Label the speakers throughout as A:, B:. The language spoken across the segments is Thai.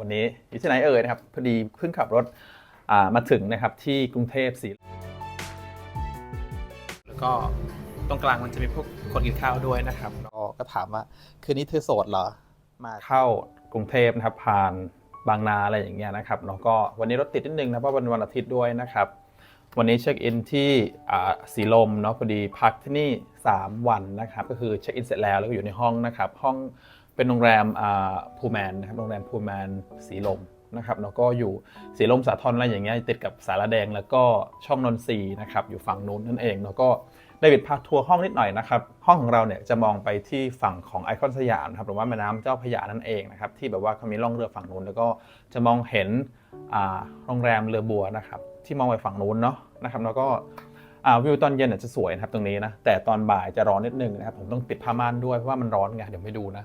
A: วันนี้อยู่ที่ไหนเอ่ยนะครับพอดีเพิ่งขับรถอ่ามาถึงนะครับที่กรุงเทพสีแล้วก็ตรงกลางมันจะมีพวกคนกินข้าวด้วยนะครับ
B: ก็ก็ถามว่าคืนนี้เธอโสดเหรอมา
A: เข้ากรุงเทพนะครับผ่านบางนาอะไรอย่างเงี้ยนะครับเนาะก็วันนี้รถติดนิดนึงนะเพราะวันวันอาทิตย์ด้วยนะครับ วันนี้เช็คอินที่อ่าสีลมเนาะพอดีพักที่นี่ 3 วันนะครับ ก็คือเช็คอินเสร็จแล้วแล้วก็อยู่ในห้องนะครับ ห้อง เป็นโรงแรมพูแมนนะครับโรงแรมพูแมนสีลมนะครับแล้วก็อยู่สีลมสาทรอะไรอย่างเงี้ยติดกับสารแดงแล้วก็ช่องนนทรีนะครับอยู่ฝั่งนู้นนั่นเองแล้วก็ได้วิดพาทัวร์ห้องนิดหน่อยนะครับห้องของเราเนี่ยจะมองไปที่ฝั่งของไอคอนสยามนะครับหรือว่าแม่น้ำเจ้าพระยานั่นเองนะครับที่แบบว่าเขามีล่องเรือฝั่งนู้นแล้วก็จะมองเห็นอ่าโรงแรมเรือบัวนะครับที่มองไปฝั่งนู้นเนาะนะครับแล้วก็วิวตอนเย็นเนี่ยจะสวยนะครับตรงนี้นะแต่ตอนบ่ายจะร้อนนิดนึงนะครับผมต้องปิดผ้าม่านด้วยเพราะว่ามันร้อนไงเดี๋ยวไม่ดูนะ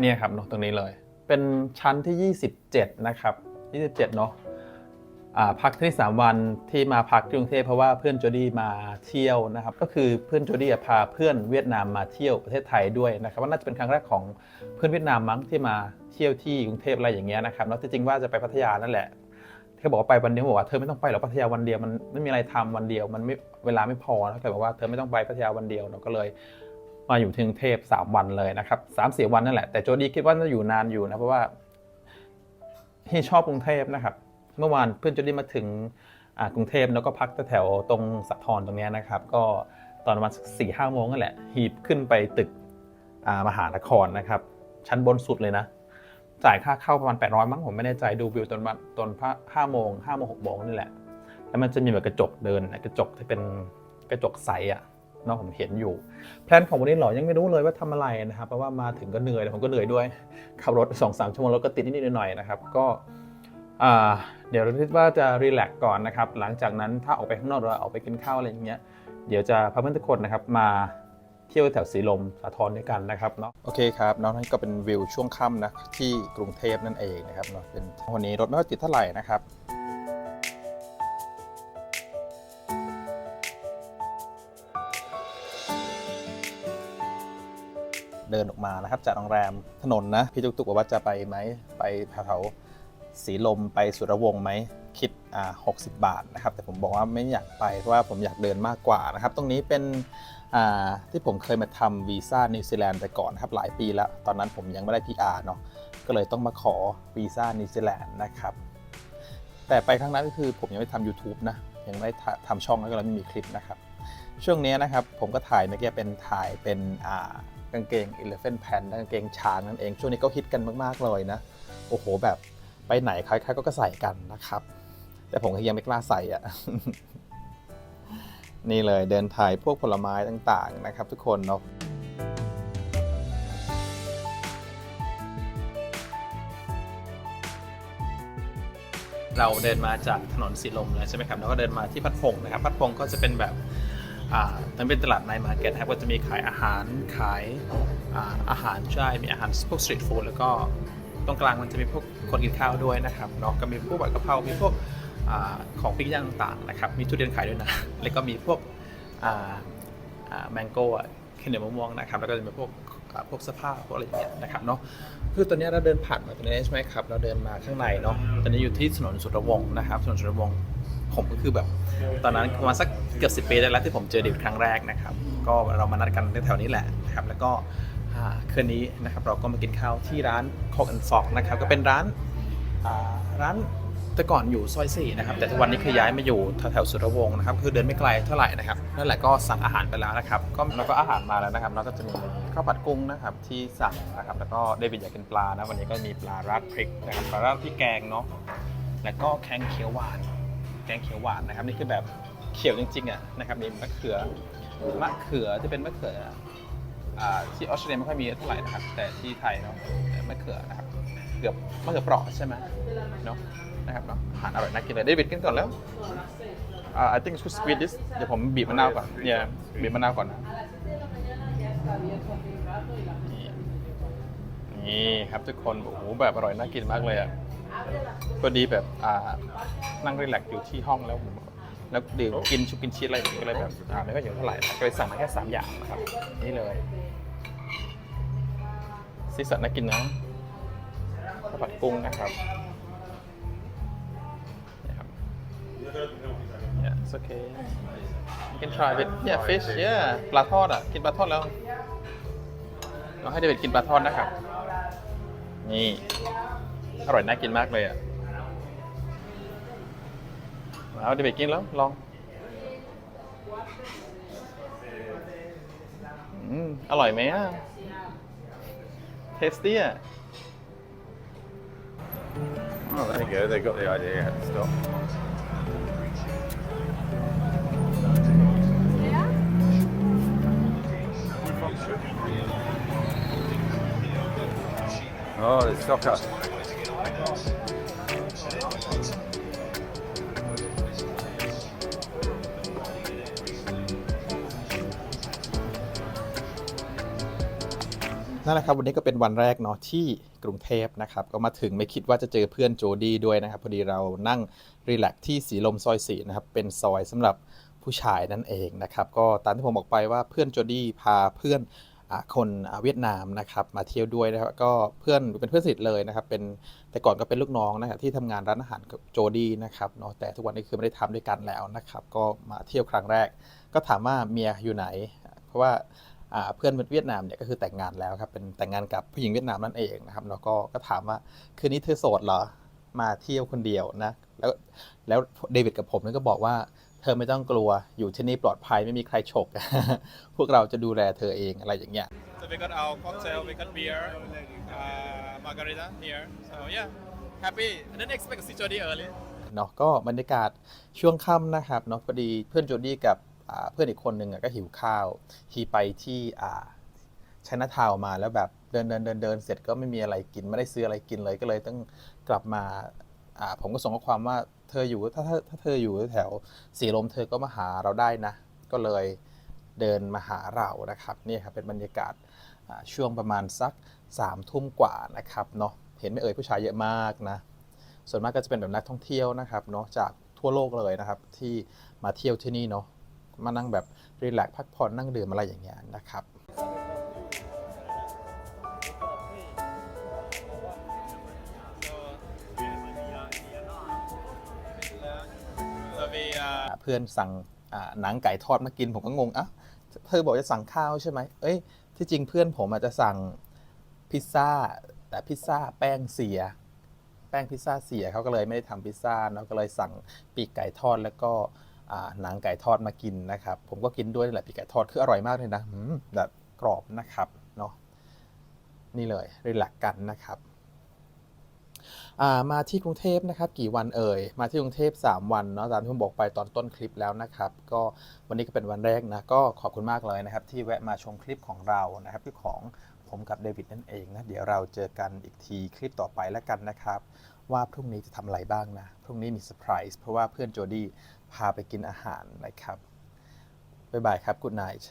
A: เนี่ยครับเนาะตรงนี้เลย เป็นชั้นที่ 27 นะครับ 27 เนาะอ่าพักที่ 3 วันที่มาพักที่กรุงเทพเพราะว่าเพื่อนโจดี้มาเที่ยวนะครับ ก็คือเพื่อนโจดี้อะพาเพื่อนเวียดนามมาเที่ยวประเทศไทยด้วยนะครับว่าน่าจะเป็นครั้งแรกของเพื่อนเวียดนามมั้งที่มาเที่ยวที่กรุงเทพอะไรอย่างเงี้ยนะครับแล้วจริงๆว่าจะไปพัทยานั่นแหละเขาบอกว่าไปวันเดียวบอกว่าเธอไม่ต้องไปหรอกพัทยาวันเดียวมันไม่มีอะไรทำวันเดียว มันไม่เวลาไม่พอนะแต่บอกว่าเธอไม่ต้องไปพัทยาวันเดียวเราก็เลย มาอยู่ที่กรุงเทพ3วันเลยนะครับสามสี่วันนั่นแหละแต่โจดี้คิดว่าจะอยู่นานอยู่นะเพราะว่าที่ชอบกรุงเทพนะครับ เมื่อวานเพื่อนโจดี้มาถึงกรุงเทพแล้วก็พักแถวตรงสะทรตรงนี้นะครับ ก็ตอนประมาณสี่ห้าโมงนั่นแหละหีบขึ้นไปตึกอ่ามหานครนะครับ ชั้นบนสุดเลยนะ จ่ายค่าเข้าประมาณ 800 มั้งผมไม่แน่ใจดูวิวตอนวันตอนห้าโมงห้าโมงหกโมงนี่แหละ แล้วมันจะมีแบบกระจกเดินกระจกที่เป็นกระจกใสอะ นาะผมเห็นอยู่แพลนของวันนี้หรอยังไม่รู้เลยว่าทำอะไรนะครับเพราะว่ามาถึงก็เหนื่อยผมก็เหนื่อยด้วยขับรถ2อสชั่วโมงแล้วก็ติดนิดหน่อยนะครับก็เดี๋ยวเราคิดว่าจะรีแลกซ์ก่อนนะครับหลังจากนั้นถ้าออกไปข้างนอกเราออกไปกินข้าวอะไรอย่างเงี้ยเดี๋ยวจะพาเพื่อนทุกคนนะครับมาเที่ยวแถวสีลมสาทรด้วยกันนะครับเนาะ
B: โอเคครับเนาะนั่นก็เป็นวิวช่วงค่ำนะที่กรุงเทพนั่นเองนะครับเนาะเป็นวันนี้รถไม่ค่อยติดเท่าไหร่นะครับ เดินออกมานะครับจากโรงแรมถนนนะพี่ตุ๊กบอกว่าจะไปไหมไปแถวสีลมไปสุรวงศ์ไหมคิดอ่า60บาทนะครับ แต่ผมบอกว่าไม่อยากไปเพราะว่าผมอยากเดินมากกว่านะครับ ตรงนี้เป็นอ่าที่ผมเคยมาทำวีซ่านิวซีแลนด์ไปก่อนนะครับหลายปีแล้ว ตอนนั้นผมยังไม่ได้ PR เนาะก็เลยต้องมาขอวีซ่านิวซีแลนด์นะครับแต่ไปครั้งนั้นก็คือผมยังไม่ทำ YouTube นะยังไม่ทำช่องแล้วก็ไม่มีคลิปนะครับ ช่วงนี้นะครับผมก็ถ่ายเมื่อกี้เป็นถ่ายเป็นอ่า กางเกง elephant pant กางเกงช้างนั่นเอง ช่วงนี้ก็ฮิตกันมากๆเลยนะ โอ้โหแบบไปไหนใครๆก็ใส่กันนะครับ แต่ผมก็ยังไม่กล้าใส่อะนี่เลยเดินถ่ายพวกผลไม้ต่างๆนะครับ ทุกคนเนาะ
A: เราเดินมาจากถนนสีลมเลยใช่ไหมครับแล้วก็เดินมาที่พัดพงนะครับ พัดพงก็จะเป็นแบบ อ่ามันเป็นตลาดในมาร์เก็ตครับก็จะมีขายอาหารขายอาอาหารใช่มีอาหารพวกสตรีทฟู้ดแล้วก็ตรงกลางมันจะมีพวกคนกินข้าวด้วยนะครับเนาะก็มีพวกผัดกะเพรา มีพวกอของปิ้งย่างต่างๆนะครับ มีทุเรียนขายด้วยนะ แล้วก็มีพวกแมงโก้ข้าวเหนียวมะม่วงนะครับ แล้วก็จะมีพวกพวกเสื้อผ้าพวกอะไรอย่างเงี้ยนะครับเนาะ คือตอนนี้เราเดินผ่านมาตรงนี้ใช่ไหมครับ เราเดินมาข้างในเนาะ ตอนนี้อยู่ที่ถนนสุรวงศ์นะครับ ถนนสุรวงศ์ ผมก็คือแบบ ตอนนั้นประมาณสักเกือบสิปีได้แล้วที่ผมเจอเดิวครั้งแรกนะครับ ก็เรามานัดกันแถวๆนี้แหละนะครับ แล้วก็คืนนี้นะครับเราก็มากินข้าวที่ร้าน Cock and Fox นะครับ ก็เป็นร้านร้านแต่ก่อนอยู่ซอยสี่นะครับ แต่ทุกวันนี้คือย้ายมาอยู่แถวๆสุรวงศ์นะครับ คือเดินไม่ไกลเท่าไหร่นะครับ นั่นแหละก็สั่งอาหารไปแล้วนะครับ ก็แล้วก็อาหารมาแล้วนะครับแล้วก็จะมีข้าวผัดกุ้งนะครับที่สั่งนะครับ แล้วก็เดวิดอยากกินปลานะ วันนี้ก็มีปลาราดพริกนะครับ ปลาราดพริกแกงเนาะ แล้วก็แกงเขียวหวาน กงเขียวหวานนะครับ นี่คือแบบเขียวจริงๆอะนะครับมีมะเขือมะเขือจะเป็นมะเขืออ่าที่ออสเตรเลียไม่ค่อยมีเท่าไหร่นะครับ แต่ที่ไทยเนาะมะเขือนะครับเกือบมะเขือเปราะใช่ไหมเนาะนะครับเนาะอาหารอร่อยน่ากินเลยเดวิดกินก่อนแล้วอ่า I think it's sweet this เดี๋ยวผมบีบมะนาวก่อนเนี่ยบีบมะนาวก่อนนะนี่นี่ครับทุกคนโอ้โหแบบอร่อยน่ากินมากเลยอะ พอดีแบบอ่านั่งรีแลกซ์อยู่ที่ห้องแล้วผมแล้วดื่มกินชุบกินชีสอะไรอย่างเงี้ยก็เลยแบบอ่าไม่ค่อยเยอะเท่าไหร่ก็เลยสั่งมาแค่สามอย่างนะครับ นี่เลยสีสันน่ากินนะ
B: ผัดกุ้งนะครับนี่ครับ Yeah, it's okay. You can try it. Yeah, fish. Yeah. ปลาทอดอะกินปลาทอดแล้วเราให้เดวิดกินปลาทอดนะครับ นี่ อร่อยน่ากินมากเลยอะ เอาเดวิดกินแล้วลอง อืม อร่อยไหมอะ เทสตี้อะ
C: Oh, there you go. They got the idea how to stop. Oh, the soccer.
A: นั่นแหละครับวันนี้ก็เป็นวันแรกเนาะที่กรุงเทพนะครับก็มาถึงไม่คิดว่าจะเจอเพื่อนโจดี้ด้วยนะครับพอดีเรานั่งรีแลกที่สีลมซอยสีนะครับเป็นซอยสำหรับผู้ชายนั่นเองนะครับก็ตามที่ผมบอกไปว่าเพื่อนโจดี้พาเพื่อน คนเวียดนามนะครับมาเที่ยวด้วยนะครับก็เพื่อนเป็นเพื่อนสนิทเลยนะครับเป็นแต่ก่อนก็เป็นลูกน้องนะครับที่ทำงานร้านอาหารกับโจดี้นะครับเนาะแต่ทุกวันนี้คือไม่ได้ทำด้วยกันแล้วนะครับก็มาเที่ยวครั้งแรก ก็ถามว่าเมียอยู่ไหน เพราะว่าเพื่อนเวียดนามเนี่ยก็คือแต่งงานแล้วครับเป็นแต่งงานกับผู้หญิงเวียดนามนั่นเองนะครับแล้วก็ก็ถามว่าคืนนี้เธอโสดเหรอมาเที่ยวคนเดียวนะแล้วแล้วเดวิดกับผมนี่ยก็บอกว่า เธอไม่ต้องกลัวอยู่ที่นี่ปลอดภัยไม่มีใครฉก พวกเราจะดูแลเธอเองอะไรอย่างเงี้ย
B: So we got our cocktail, we got beer, uh, margarita here. So yeah, happy. I didn't expect to see Jody early.
A: เนาะก็บรรยากาศช่วงค่ำนะครับเนาะพอดีเพื่อนโจดี้กับอ่าเพื่อนอีกคนหนึ่งอะก็หิวข้าวฮีไปที่อ่าชันทาวมาแล้วแบบเดินเดินเดินเดินเสร็จก็ไม่มีอะไรกินไม่ได้ซื้ออะไรกินเลยก็เลยต้องกลับมาอ่าผมก็ส่งข้อความว่า เธออยู่ถ้าถ้าถ้าเธออยู่แถวสีลมเธอก็มาหาเราได้นะ ก็เลยเดินมาหาเรานะครับนี่ครับเป็นบรรยากาศช่วงประมาณสักสามทุ่มกว่านะครับเนาะเห็นไม่เอ่ยผู้ชายเยอะมากนะ ส่วนมากก็จะเป็นแบบนักท่องเที่ยวนะครับเนาะจากทั่วโลกเลยนะครับ ที่มาเที่ยวที่นี่เนาะมานั่งแบบรีแลกซ์พักผ่อนนั่งดื่มอะไรอย่างเงี้ยนะครับ พื่อนสั่งหนังไก่ทอดมากินผมก็งงอะเธอบอกจะสั่งข้าวใช่ไหมเอ้ยที่จริงเพื่อนผมอาจจะสั่งพิซซ่า แต่พิซซ่าแป้งเสีย แป้งพิซซ่าเสียเขาก็เลยไม่ได้ทำพิซซ่าเนาะก็เลยสั่งปีกไก่ทอดแล้วก็หนังไก่ทอดมากินนะครับ ผมก็กินด้วยแหละปีกไก่ทอดคืออร่อยมากเลยนะแบบกรอบนะครับเนาะนี่เลยรีแลกกันนะครับ มาที่กรุงเทพนะครับกี่วันเอ่ย มาที่กรุงเทพ 3 วันเนาะตามที่ผมบอกไปตอนต้นคลิปแล้วนะครับ ก็วันนี้ก็เป็นวันแรกนะก็ขอบคุณมากเลยนะครับ ที่แวะมาชมคลิปของเรานะครับที่ของผมกับเดวิดนั่นเองนะเดี๋ยวเราเจอกันอีกทีคลิปต่อไปแล้วกันนะครับ ว่าพรุ่งนี้จะทำอะไรบ้างนะ พรุ่งนี้มีเซอร์ไพรส์เพราะว่าเพื่อนโจดี้พาไปกินอาหารนะครับบ๊ายบายครับ Good night